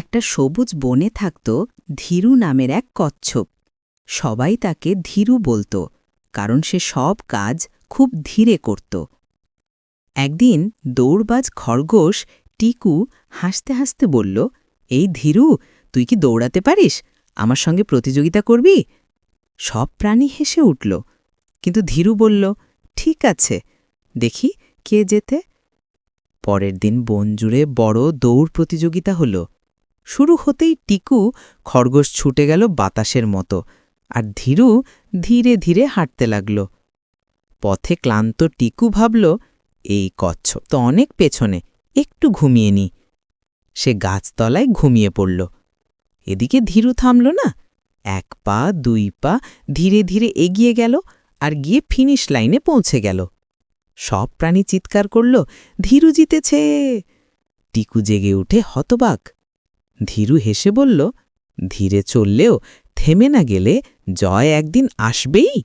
একটা সবুজ বনে থাকত ধীরু নামের এক কচ্ছপ। সবাই তাকে ধীরু বলত, কারণ সে সব কাজ খুব ধীরে করত। একদিন দৌড়বাজ খরগোশ টিকু হাসতে হাসতে বলল, এই ধীরু, তুই কি দৌড়াতে পারিস? আমার সঙ্গে প্রতিযোগিতা করবি? সব প্রাণী হেসে উঠল, কিন্তু ধীরু বলল, ঠিক আছে, দেখি কে যেতে পরের দিন বন জুড়ে বড় দৌড় প্রতিযোগিতা হল। শুরু হতেই টিকু খরগোশ ছুটে গেল বাতাসের মতো, আর ধীরু ধীরে ধীরে হাঁটতে লাগল। পথে ক্লান্ত টিকু ভাবল, এই কচ্ছপ তো অনেক পেছনে, একটু ঘুমিয়ে নি। সে গাছতলায় ঘুমিয়ে পড়ল। এদিকে ধীরু থামল না, এক পা, দুই পা, ধীরে ধীরে এগিয়ে গেল আর গিয়ে ফিনিশ লাইনে পৌঁছে গেল। সব প্রাণী চিৎকার করল, ধীরু জিতেছে! টিকু জেগে উঠে হতবাক। ধীরু হেসে বলল ধীরে চললেও থেমে না গেলে জয় একদিন আসবেই?